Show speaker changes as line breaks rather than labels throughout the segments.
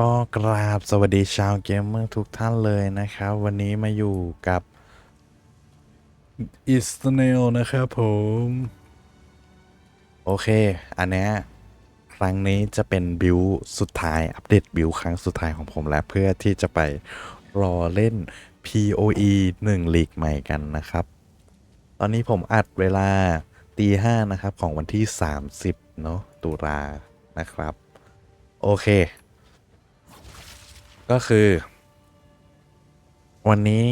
ก็กราบสวัสดีชาวเกมเมอร์ทุกท่านเลยนะครับ วันนี้มาอยู่กับอิสเนลนะครับผม โอเค อันเนี้ยครั้งนี้จะเป็นบิวสุดท้าย อัปเดตบิวครั้งสุดท้ายของผมแล้ว เพื่อที่จะไปรอเล่น POE 1ลีกใหม่กันนะครับ ตอนนี้ผมอัดเวลาตีห้านะครับ ของวันที่ 30 เนาะตุลานะครับ โอเค ก็คือ วันนี้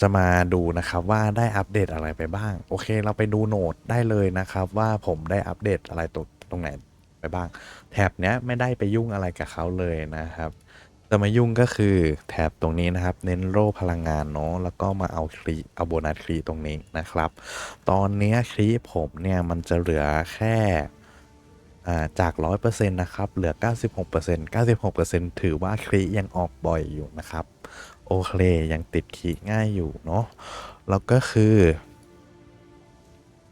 จะมาดูนะครับว่าได้อัปเดตอะไรไปบ้าง โอเค เราไปดูโหนดได้เลยนะครับ ว่าผมได้อัปเดตอะไรตรงตรงไหนไปบ้าง แถบเนี้ยไม่ได้ไปยุ่งอะไรกับเขาเลยนะครับจะมายุ่งก็คือแถบตรงนี้นะครับ เน้นโล่พลังงานเนาะแล้วก็มาเอาคลีเอาโบนัสคลีตรงนี้นะครับ ตอนนี้คลีผมเนี่ยมันจะเหลือแค่ จาก100%นะครับ เหลือ 96% 96%ถือว่าคลียังออกบ่อยอยู่นะครับ โอเคยังติดคลีง่ายอยู่เนาะแล้วก็คือ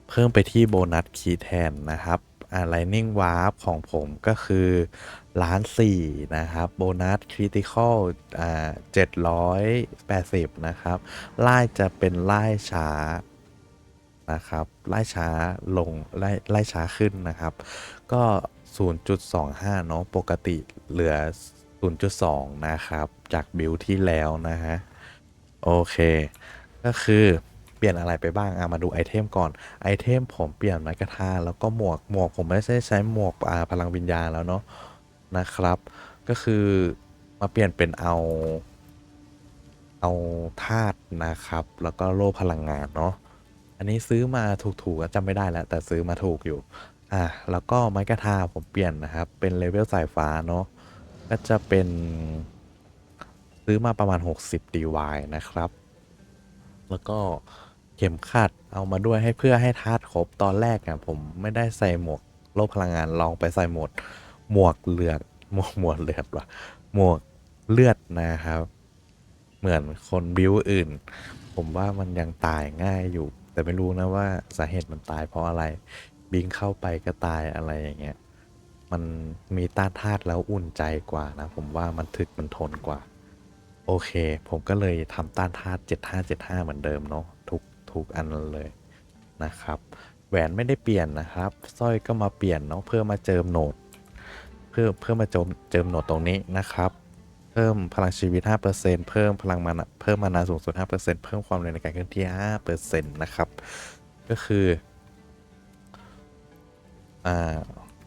เพิ่มไปที่โบนัสคีแทนนะครับอ่า Lightning Warp ของผมก็คือล้านสี่นะครับ โบนัสคริติคอลอ่า780นะครับ ไล่จะเป็นไล่ช้านะครับ ไล่ช้าลง ไล่ไล่ช้าขึ้นนะครับ ก็ 0.25 เนาะปกติเหลือ 0.2 นะครับ จากบิลที่แล้วนะฮะ โอเค ก็คือเปลี่ยนอะไรไปบ้างอะมาดูไอเทมก่อน ไอเทมผมเปลี่ยนไม้กระทาแล้วก็หมวก หมวกผมไม่ได้ใช้หมวกอาพลังวิญญาณแล้วเนาะนะครับ ก็คือมาเปลี่ยนเป็นเอาเอาธาตุนะครับ แล้วก็โล่พลังงานเนาะ อันนี้ซื้อมาถูกๆจำไม่ได้แล้วแต่ซื้อมาถูกอยู่ อะแล้วก็ไม้กระทาผมเปลี่ยนนะครับ เป็นเลเวลสายฟ้าเนาะก็จะเป็นซื้อมาประมาณ 60 DY นะครับ แล้วก็เข็มขัดเอามาด้วยให้เพื่อให้ธาตุครบตอนแรกอะผมไม่ได้ใส่หมวกโลกพลังงานลองไปใส่หมวกหมวกเลือดหมวกหมวกเลือดว่ะหมวกเลือดนะครับ เหมือนคนบิวอื่น ผมว่ามันยังตายง่ายอยู่ แต่ไม่รู้นะว่าสาเหตุมันตายเพราะอะไร บิงเข้าไปก็ตายอะไรอย่างเงี้ย มันมีต้านธาตุแล้วอุ่นใจกว่านะ ผมว่ามันถึกมันทนกว่า โอเค ผมก็เลยทำต้านธาตุ7575 เหมือนเดิมเนาะทุกทุกอันเลยนะครับ แหวนไม่ได้เปลี่ยนนะครับสร้อยก็มาเปลี่ยนเนาะเพื่อมาเจิมโหนด เพื่อเพื่อมาเจิมเจิมโหนดตรงนี้นะครับเพิ่มพลังชีวิต 5%เพิ่มพลังมานะเพิ่มมานาสูงสุด 5%เพิ่มความเร็วในการเคลื่อนที่ 5%นะครับ ก็คือ อ่า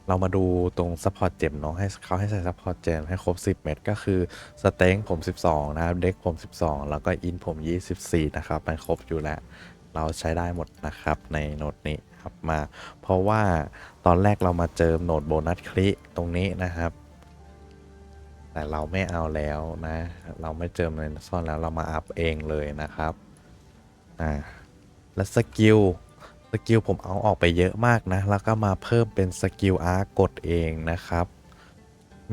เรามาดูตรง support gem เนาะให้เขาให้ใส่ support gem ให้ครบ 10 เม็ดก็คือสเต็งผม 12 นะครับ เด็กผม 12 แล้วก็อินผม 24 นะครับมันครบอยู่แล้ว เราใช้ได้หมดนะครับในโหนดนี้ครับมา เพราะว่าตอนแรกเรามาเจอโหนดโบนัสคลิตรงนี้นะครับ แต่เราไม่เอาแล้วนะ เราไม่เจอในซ่อนแล้วเรามาอัพเองเลยนะครับอ่าและสกิล สกิลผมเอาออกไปเยอะมากนะ แล้วก็มาเพิ่มเป็นสกิลอาร์กดเองนะครับ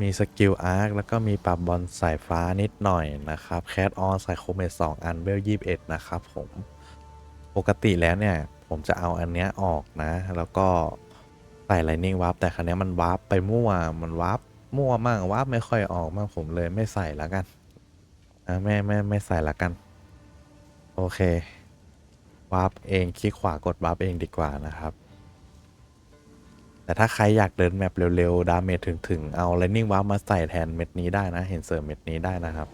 มีสกิลอาร์กแล้วก็มีปรับบอลสายฟ้านิดหน่อยนะครับแคทออนใส่โคเมตสองอันเวลยี่สิบเอ็ดนะครับผมปกติแล้วเนี่ย ผมจะเอาอันเนี้ยออกนะ แล้วก็ใส่ Lightning Warp แต่ครั้นี้ยมันวาร์ปไปมั่วมันวาร์ปมั่วมั่งวาร์ปไม่ค่อยออกมั่งผมเลยไม่ใส่ล้วกันอะไม่ไม่ไม่ใส่ละกัน โอเค วาร์ปเองคลิกขวากดวาร์ปเองดีกว่านะครับ แต่ถ้าใครอยากเดินแมปเร็วๆ ดาเมจถึงๆ เอา Lightning Warp มาใส่แทนเม็ดนี้ได้นะ เห็นเสริมเม็ดนี้ได้นะครับ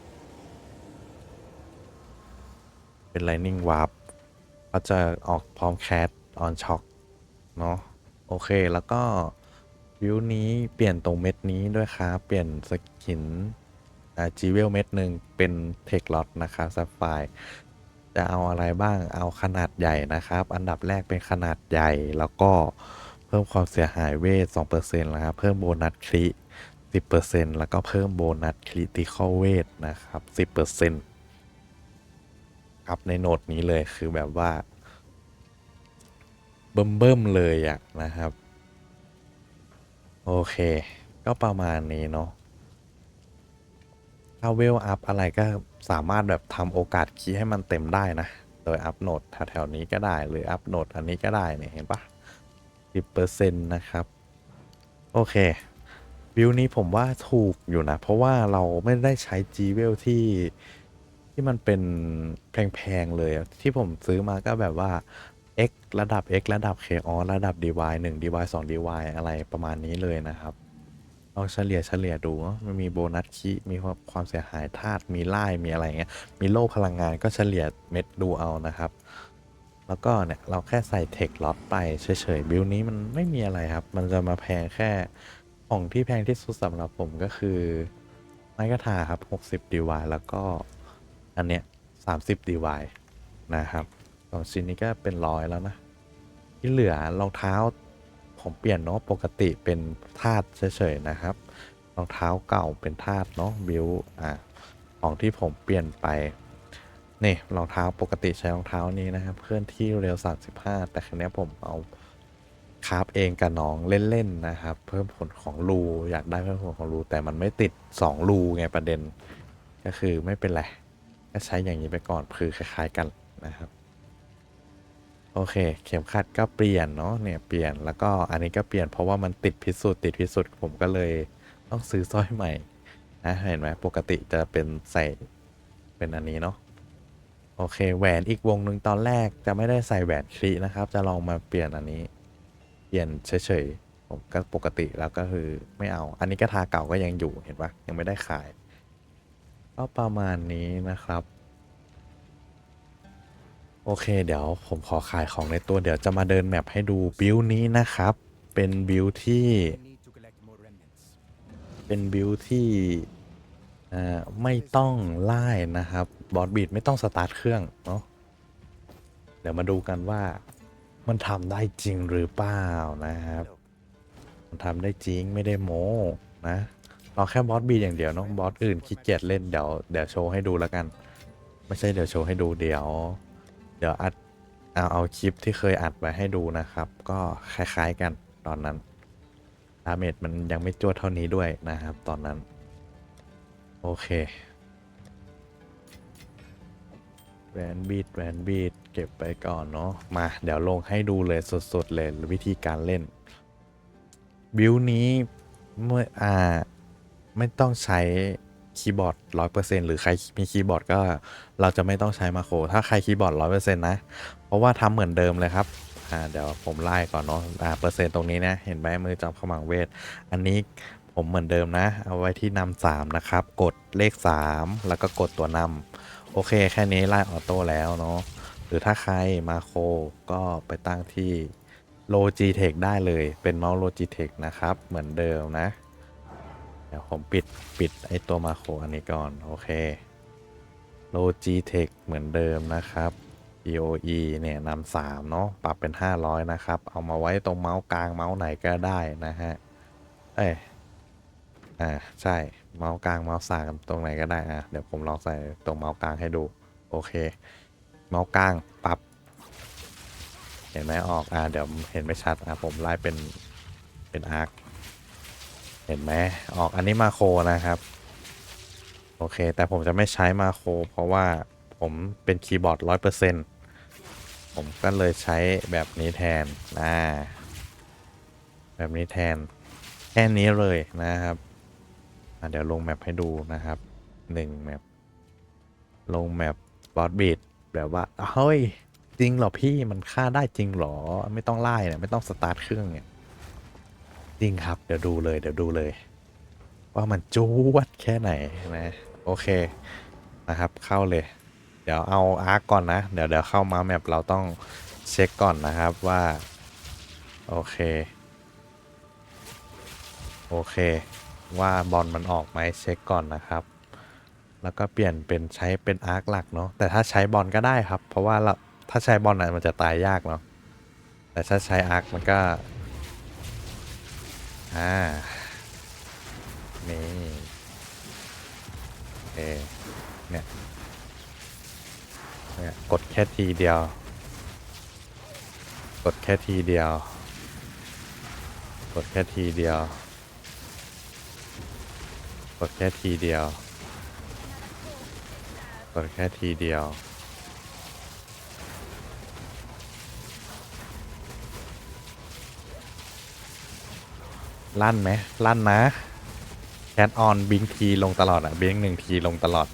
เป็น Lightning Warp ก็จะออกพร้อมแคทออนช็อคเนาะโอเคแล้วก็วิวนี้เปลี่ยนตรงเม็ดนี้ด้วยครับ เปลี่ยนสกินอาจีเวลเม็ดหนึ่งเป็นเทคล็อตนะครับซัฟไฟ จะเอาอะไรบ้างเอาขนาดใหญ่นะครับ อันดับแรกเป็นขนาดใหญ่แล้วก็เพิ่มความเสียหายเวท2%นะครับเพิ่มโบนัสคริ10%แล้วก็เพิ่มโบนัสคริติคอลเวทนะครับ 10%ครับในโนดนี้เลยคือแบบว่า เบิ่มเบิ่มๆเลยอะนะครับ โอเค ก็ประมาณนี้เนาะถ้าเวลอัพอะไรก็ สามารถแบบทำโอกาสคีย์ให้มันเต็มได้นะ โดยอัพโหนดแถวๆนี้ก็ได้หรืออัพโหนดอันนี้ก็ได้เนี่ยเห็นปะ10%นะครับ โอเคบิลนี้ผมว่าถูกอยู่นะ เพราะว่าเราไม่ได้ใช้จีเวลที่ที่มันเป็นแพงๆเลย ที่ผมซื้อมาก็แบบว่า X ระดับ X ระดับ K อระดับ DY 1 DY 2 DY อะไรประมาณนี้เลยนะครับ ลองเฉลี่ยเฉลี่ยดูเนอะมันมีโบนัสคีมีความเสียหายธาตุมีไล่มีอะไรเงี้ยมีโล่พลังงานก็เฉลี่ยเม็ดดูเอานะครับ แล้วก็เนี่ยเราแค่ใส่เทคล็อตไปเฉยๆบิลนี้มันไม่มีอะไรครับ มันจะมาแพงแค่ของที่แพงที่สุดสำหรับผมก็คือไม้กระทาครับ 60 DY แล้วก็อันเนี้ย 30 DY นะครับสองชิ้นนี้ก็เป็นร้อยแล้วนะ ที่เหลือรองเท้า ผมเปลี่ยนเนาะปกติเป็นธาตุเฉยๆนะครับรองเท้าเก่าเป็นธาตุเนาะบิวอะของที่ผมเปลี่ยนไปนี่รองเท้าปกติใช้รองเท้านี้นะครับ เคลื่อนที่เร็ว 35 แต่ครั้งนี้ผมเอาคราฟเองกับน้องเล่นๆนะครับ เพิ่มผลของรูอยากได้เพิ่มผลของรูแต่มันไม่ติด 2 รูไงประเด็น ก็คือไม่เป็นไรก็ใช้อย่างนี้ไปก่อนคือคล้าย ๆกันนะครับ โอเค เข็มขัดก็เปลี่ยนเนาะเนี่ยเปลี่ยนแล้วก็อันนี้ก็เปลี่ยนเพราะว่ามันติดพิษสุดติดพิษสุดผมก็เลยต้องซื้อสร้อยใหม่นะเห็นไหมปกติจะเป็นใส่เป็นอันนี้เนาะโอเคแหวนอีกวงหนึ่งตอนแรกจะไม่ได้ใส่แหวนคลีนะครับ จะลองมาเปลี่ยนอันนี้ เปลี่ยนเฉยๆผมก็ปกติแล้วก็คือไม่เอา อันนี้ก็ทาเก่าก็ยังอยู่เห็นปะยังไม่ได้ขาย ก็ประมาณนี้นะครับ โอเค เดี๋ยวผมขอขายของในตัวเดี๋ยวจะมาเดินแมปให้ดูบิลนี้นะครับ เป็นบิลที่ เป็นบิลที่ไม่ต้องไล่นะครับ บอสบีดไม่ต้องสตาร์ทเครื่องเนาะเดี๋ยวมาดูกันว่ามันทำได้จริงหรือเปล่านะครับ มันทำได้จริงไม่ได้โม้นะเราแค่บอสบีดอย่างเดียวเนาะบอสอื่นขี้เกียจเล่นเดี๋ยวเดี๋ยวโชว์ให้ดูแล้วกัน ไม่ใช่เดี๋ยวโชว์ให้ดูเดี๋ยว เดี๋ยวอัดเอาเอาคลิปที่เคยอัดไว้ให้ดูนะครับ ก็คล้ายๆกันตอนนั้นดาเมจมันยังไม่จวดเท่านี้ด้วยนะครับ ตอนนั้น โอเคแหวนบีดแหวนบีดเก็บไปก่อนเนาะมา เดี๋ยวลงให้ดูเลยสดๆเลยวิธีการเล่น บิวนี้เมื่ออ่าไม่ต้องใช้ คีย์บอร์ด100%หรือใครมีคีย์บอร์ดก็เราจะไม่ต้องใช้มาโครถ้าใครคีย์บอร์ด100%นะ เพราะว่าทำเหมือนเดิมเลยครับอ่าเดี๋ยวผมไล่ก่อนเนาะอ่าเปอร์เซ็นต์ตรงนี้นะ เห็นไหมมือจอมขมังเวท อันนี้ผมเหมือนเดิมนะ เอาไว้ที่นำสามนะครับ กดเลข 3 แล้วก็กดตัวนำโอเคแค่นี้ไล่ออโต้แล้วเนาะหรือถ้าใครมาโครก็ไปตั้งที่โลจีเทคได้เลยเป็นเมาส์โลจิเทคนะครับ เหมือนเดิมนะ ดี๋ยวผมปิดปิดไอตัวมาโครอันนี้ก่อน โอเคโลจิเทคเหมือนเดิมนะครับ EOE เนี่ยนำสามเนาะปรับเป็น 500 นะครับ เอามาไว้ตรงเมาส์กลางเมาส์ไหนก็ได้นะฮะ เอ้ยอ่าใช่เมาส์กลางเมาส์สามตรงไหนก็ได้อะเดี๋ยวผมลองใส่ตรงเมาส์กลางให้ดู โอเค เมาส์กลางปรับ เห็นไหมออกอ่าเดี๋ยวเห็นไม่ชัดอ่าผมไล่เป็นเป็นอาร์ค เห็นไหมออกอันนี้มาโคนะครับ โอเค แต่ผมจะไม่ใช้มาโค เพราะว่าผมเป็นคีย์บอร์ดร้อยเปอร์เซ็นต์ผมก็เลยใช้แบบนี้แทนอ่าแบบนี้แทน แค่นี้เลยนะครับเดี๋ยวลงแมปให้ดูนะครับหนึ่งแมปลงแมปบอสบีดแบบว่าเฮ้ยจริงเหรอพี่มันฆ่าได้จริงเหรอ ไม่ต้องไล่เนี่ยไม่ต้องสตาร์ทเครื่องเนี่ย จริงครับ เดี๋ยวดูเลย เดี๋ยวดูเลย ว่ามันจวดแค่ไหนนะ โอเคนะครับ เข้าเลย เดี๋ยวเอาอาร์กก่อนนะ เดี๋ยวเดี๋ยวเข้ามาแมปเราต้องเช็คก่อนนะครับว่า โอเค โอเค ว่าบอลมันออกไหมเช็คก่อนนะครับ แล้วก็เปลี่ยนเป็นใช้เป็นอาร์คหลักเนาะแต่ถ้าใช้บอลก็ได้ครับ เพราะว่าเราถ้าใช้บอลน่ะมันจะตายยากเนาะแต่ถ้าใช้อาร์คมันก็ อ่า นี่โอเนี่ย เนี่ย กดแค่ทีเดียว กดแค่ทีเดียว กดแค่ทีเดียว กดแค่ทีเดียว กดแค่ทีเดียว ลั่นไหมลั่นนะแคทออนบิงทีลงตลอดอะบิงหนึ่งทีลงตลอด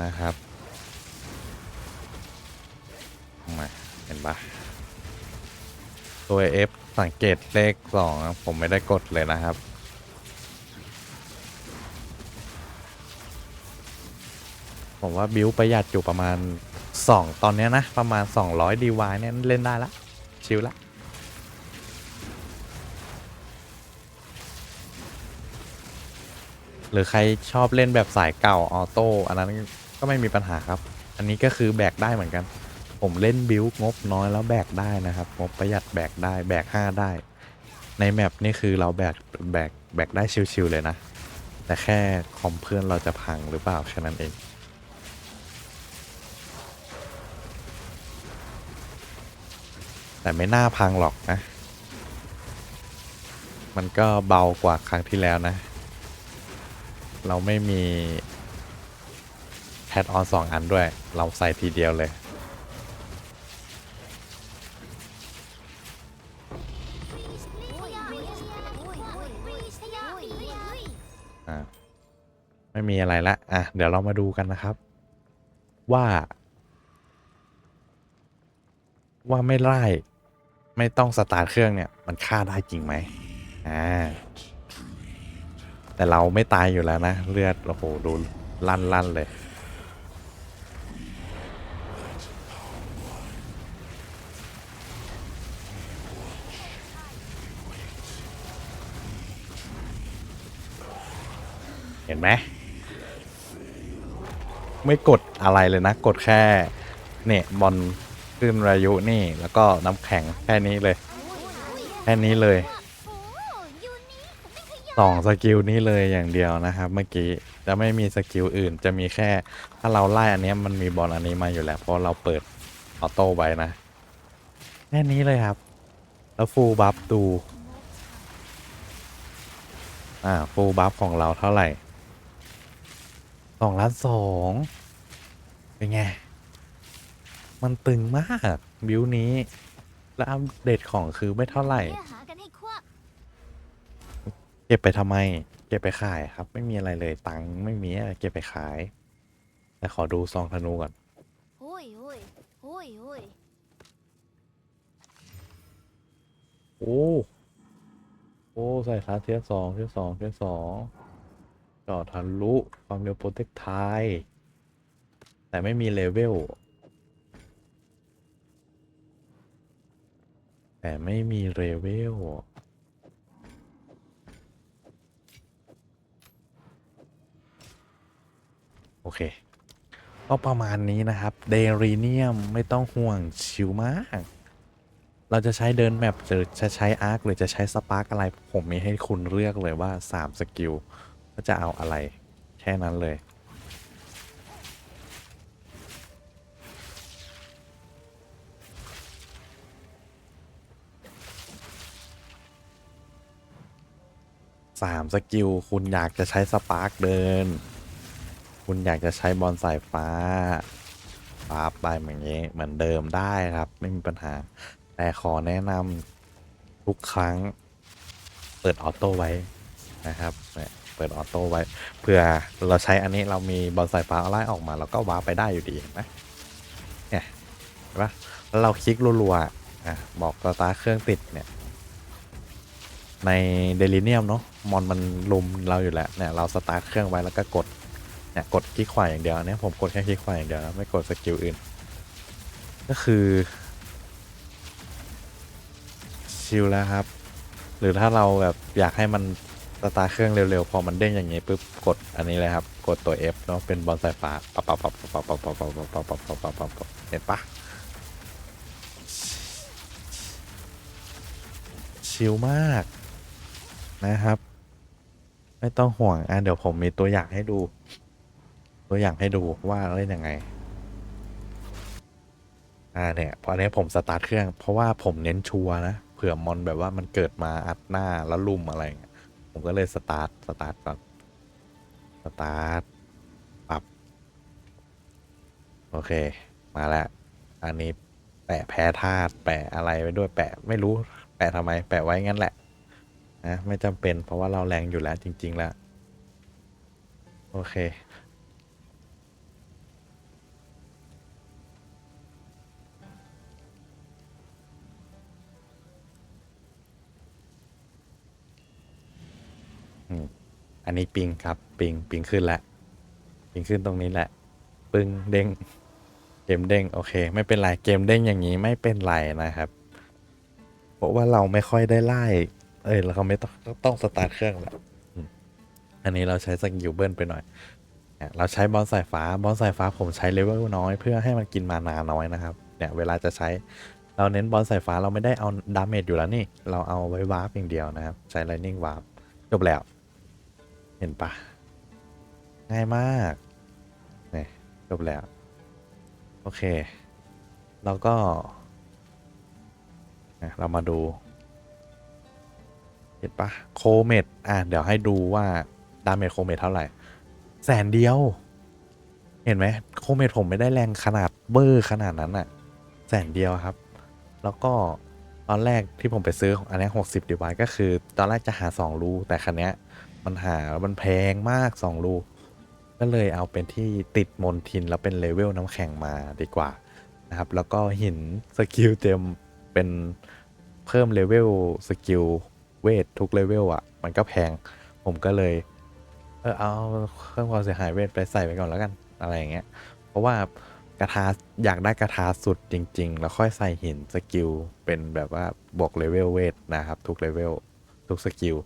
นะครับ มา เห็นปะตัว F สังเกตเลขสองผมไม่ได้กดเลยนะครับผมว่าบิวประหยัดอยู่ประมาณ 2 ตอนเนี้ยนะ ประมาณ 200 ดีวายเนี่ยเล่นได้ละ ชิลละหรือใครชอบเล่นแบบสายเก่าออโต้อันนั้นก็ไม่มีปัญหาครับ อันนี้ก็คือแบกได้เหมือนกัน ผมเล่นบิวงบน้อยแล้วแบกได้นะครับ งบประหยัดแบกได้แบก 5 ได้ ในแมปนี่คือเราแบกแบกแบกได้ชิวๆเลยนะ แต่แค่คอมเพื่อนเราจะพังหรือเปล่าแค่นั้นเอง แต่ไม่น่าพังหรอกนะ มันก็เบากว่าครั้งที่แล้วนะ เราไม่มีแพดออนสองอันด้วย เราใส่ทีเดียวเลยอ่าไม่มีอะไรละ อะ เดี๋ยวเรามาดูกันนะครับ ว่า ว่าไม่ไล่ ไม่ต้องสตาร์ทเครื่องเนี่ย มันฆ่าได้จริงไหมอ่าแต่เราไม่ตายอยู่แล้วนะ เลือด โอ้โหดูลั่นลั่นเลย เห็นไหมไม่กดอะไรเลยนะ กดแค่ เนี่ยบอล ขึ้นรายุนี่แล้วก็น้ำแข็งแค่นี้เลย แค่นี้เลยสองสกิลนี้เลยอย่างเดียวนะครับ เมื่อกี้จะไม่มีสกิลอื่นจะมีแค่ ถ้าเราไล่อันเนี้ยมันมีบอลอันนี้มาอยู่แล้วเพราะเราเปิดออโต้ไว้นะ แค่นี้เลยครับ แล้วฟูลบัฟดูอ่าฟูลบัฟของเราเท่าไหร่สองล้านสองเป็นไง มันตึงมากบิวนี้ แล้วอัปเดตของคือไม่เท่าไหร่เก็บไปทำไม เก็บไปขายครับ ไม่มีอะไรเลยตังค์ไม่มีอะเก็บไปขาย แต่ขอดูซองธนูก่อนโอ้โอ้ใส่คาเทียร์สองเทียร์สองเทียร์สองจอดทะลุความเร็วโปรเทคไทยแต่ไม่มีเลเวล แต่ไม่มีเลเวลโอเค ก็ประมาณนี้นะครับ เดรีเนียมไม่ต้องห่วงชิวมาก เราจะใช้เดินแมปหรือจะใช้อาร์คหรือจะใช้สปาร์กอะไร ผมมีให้คุณเลือกเลยว่า 3 สกิลว่าจะเอาอะไร แค่นั้นเลย สามสกิลคุณอยากจะใช้สปาร์กเดิน คุณอยากจะใช้บอลสายฟ้าฟ้าไปเหมือนนี้เหมือนเดิมได้ครับ ไม่มีปัญหา แต่ขอแนะนำทุกครั้ง เปิดออโต้ไว้นะครับเปิดออโต้ไว้เผื่อเราใช้อันนี้เรามีบอลสายฟ้าไล่ออกมาเราก็ว้าร์ปไปได้อยู่ดีเห็นไหมเนี่ยเห็นปะเราคลิกรัวๆอะบอกสตาร์เครื่องติดเนี่ย ในเดลิเนียมเนาะมอนมันลุมเราอยู่แล้วเนี่ยเราสตาร์ทเครื่องไว้แล้วก็กดเนี่ยกดคลิกขวาอย่างเดียวอันนี้ผมกดแค่คลิกขวาอย่างเดียวนะไม่กดสกิลอื่น ก็คือชิลแล้วครับ หรือถ้าเราแบบอยากให้มันสตาร์ทเครื่องเร็วๆ พอมันเด้งอย่างนี้ปุ๊บกดอันนี้เลยครับ กดตัว F เนาะเป็นบอลสายฟ้าปับปับปับปับปับปับปับปับปับปับปับปับปับปับเห็นปะชิลมาก นะครับ ไม่ต้องห่วงอะเดี๋ยวผมมีตัวอย่างให้ดู ตัวอย่างให้ดูว่าเล่นยังไง อ่าเนี่ยพอนี้ผมสตาร์ทเครื่อง เพราะว่าผมเน้นชัวร์นะเผื่อมอนแบบว่ามันเกิดมาอัดหน้าแล้วลุ่มอะไรเงี้ยผมก็เลยสตาร์ทสตาร์ทก่อนสตาร์ทปรับโอเค มาแล้ว อันนี้แปะแพ้ธาตุแปะอะไรไปด้วยแปะไม่รู้ แปะทำไม แปะไว้งั้นแหละ นะไม่จำเป็นเพราะว่าเราแรงอยู่แล้วจริง ๆ แล้ว โอเค อันนี้ปิงครับ ปิง ปิงขึ้นแล้วปิงขึ้นตรงนี้แหละ ปึ้งเด้ง เกมเด้ง โอเค ไม่เป็นไร เกมเด้งอย่างนี้ไม่เป็นไรนะครับ เพราะว่าเราไม่ค่อยได้ไล่ เอ้ยเราไม่ต้องต้องสตาร์ทเครื่องและอืมอันนี้เราใช้สกิลเบิลไปหน่อย เราใช้บอลสายฟ้าบอลสายฟ้าผมใช้เลเวลน้อย เพื่อให้มันกินมานาน้อยนะครับ เนี่ยเวลาจะใช้เราเน้นบอลสายฟ้าเราไม่ได้เอาดาเมจอยู่แล้วนี่ เราเอาไว้วาร์ปอย่างเดียวนะครับ ใช้ไลนิ่งวาร์ปจบแล้ว เห็นปะง่ายมากเนี่ยจบแล้ว โอเค แล้วก็ เรามาดู เห็นปะโคเมดอะ เดี๋ยวให้ดูว่า ดาเมจโคเมดเท่าไหร่ แสนเดียว เห็นไหมโคเมดผมไม่ได้แรงขนาดเบอร์ขนาดนั้นอะแสนเดียวครับ แล้วก็ตอนแรกที่ผมไปซื้ออันนี้หกสิบดีไวก็คือ ตอนแรกจะหาสองรูแต่คันนี้มันหาแล้วมันแพงมากสองรูก็เลยเอาเป็นที่ติดมนทินแล้วเป็นเลเวลน้ำแข็งมาดีกว่านะครับ แล้วก็หินสกิลเจมเป็นเพิ่มเลเวลสกิล เวททุกเลเวลอะ มันก็แพง ผมก็เลย เออเอาเครื่องความเสียหายเวทไปใส่ไปก่อนแล้วกันอะไรอย่างเงี้ย เพราะว่ากระทาอยากได้กระทาสุดจริง ๆ แล้วค่อยใส่หินสกิลเป็นแบบว่าบวกเลเวลเวทนะครับ ทุกเลเวลทุกสกิล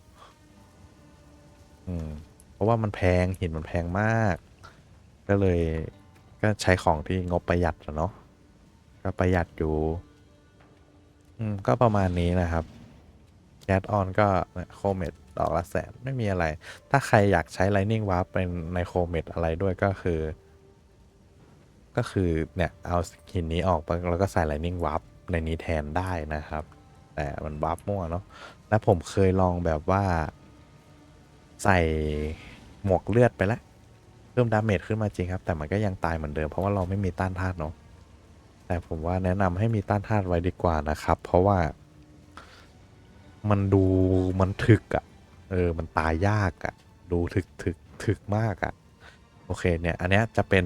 อืมเพราะว่ามันแพงหินมันแพงมาก ก็เลยก็ใช้ของที่งบประหยัดอะเนาะก็ประหยัดอยู่ อืมก็ประมาณนี้นะครับ แคดออนก็โคเมดดอกละแสนไม่มีอะไร ถ้าใครอยากใช้ Lightning Warp เป็นในโคเมดอะไรด้วยก็คือ ก็คือเนี่ย เอาหินนี้ออกไปแล้วก็ใส่ Lightning Warp ในนี้แทนได้นะครับ แต่มันวาร์ปมั่วเนาะและผมเคยลองแบบว่า ใส่หมวกเลือดไปแล้วเพิ่มดาเมจขึ้นมาจริงครับ แต่มันก็ยังตายเหมือนเดิมเพราะว่าเราไม่มีต้านธาตุเนาะแต่ผมว่าแนะนำให้มีต้านธาตุไว้ดีกว่านะครับ เพราะว่า มันดูมันถึกอะ่ะ เออ มันตายยากอะ่ะ ดูถึกถึกถึกมากอะ่ะ โอเคเนี่ย อันเนี้ยจะเป็น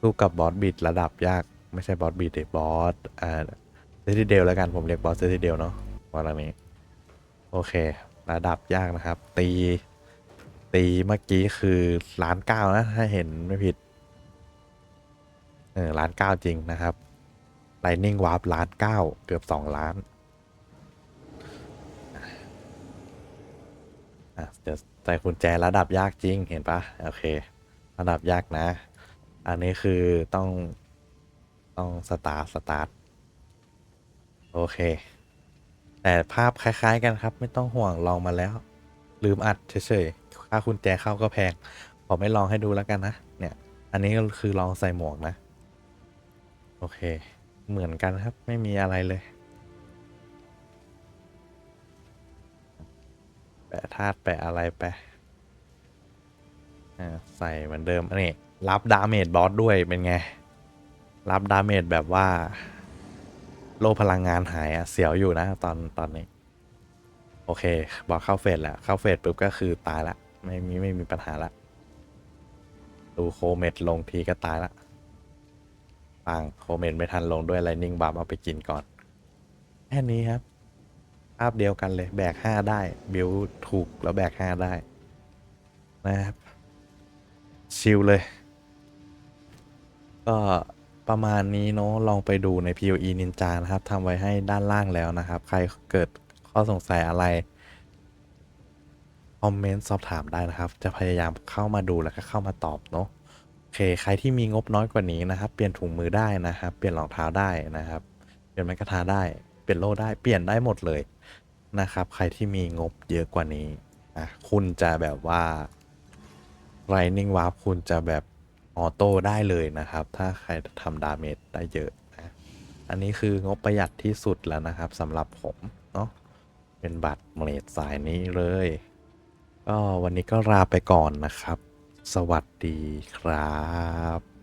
สู้กับบอสบิดระดับยาก ไม่ใช่บอสบิดเดบอสอ่าเซติเดลแล้วกันผมเรียกบอสเซติเดลเนาะวันนี้ โอเค ระดับยากนะครับ ตี ตีเมื่อกี้คือล้านเก้านะ ถ้าเห็นไม่ผิด เออล้านเก้าจริงนะครับ Lightning Warp ล้านเก้าเกือบสองล้าน อะเดี๋ยวใส่กุญแจระดับยากจริงเห็นปะโอเค ระดับยากนะ อันนี้คือต้องต้องสตาร์สตาร์ทโอเค แต่ภาพคล้าย ๆ กันครับ ไม่ต้องห่วงลองมาแล้ว ลืมอัดเฉยๆค่ากุญแจเข้าก็แพงขอไม่ลองให้ดูแล้วกันนะเนี่ยอันนี้ก็คือลองใส่หมวกนะ โอเค เหมือนกันครับไม่มีอะไรเลยะธาตุแปะอะไรไปอ่าใส่เหมือนเดิมอันนี้รับดาเมจบอสด้วยเป็นไง รับดาเมจแบบว่า โลพลังงานหายอะเสียวอยู่นะตอนตอนนี้ โอเค บอกเข้าเฟสแล้ว เข้าเฟสปุ๊บก็คือตายละ ไม่มีไม่มีปัญหาละ ดูโคเมดลงทีก็ตายละปังโคเมดไม่ทันลงด้วยไลนิ่งบัมเอาไปกินก่อน แค่นี้ครับ ภาพเดียวกันเลยแบกห้าได้ บิวถูกแล้วแบกห้าได้ นะครับ ชิลเลย ก็ประมาณนี้เนาะลองไปดูใน POE Ninja นะครับทำไว้ให้ด้านล่างแล้วนะครับ ใครเกิดข้อสงสัยอะไร คอมเมนต์สอบถามได้นะครับ จะพยายามเข้ามาดูแล้วก็เข้ามาตอบเนาะโอเค ใครที่มีงบน้อยกว่านี้นะครับ เปลี่ยนถุงมือได้นะครับ เปลี่ยนรองเท้าได้นะครับ เปลี่ยนไม้กระทาได้ เปลี่ยนโล่ได้ เปลี่ยนได้หมดเลย นะครับ ใครที่มีงบเยอะกว่านี้อะคุณจะแบบว่า Lightning Warp คุณจะแบบออโต้ได้เลยนะครับ ถ้าใครทำดาเมจได้เยอะนะอันนี้คืองบประหยัดที่สุดแล้วนะครับสำหรับผมเนาะเป็นบัตรเมดสายนี้เลย ก็วันนี้ก็ลาไปก่อนนะครับ สวัสดีครับ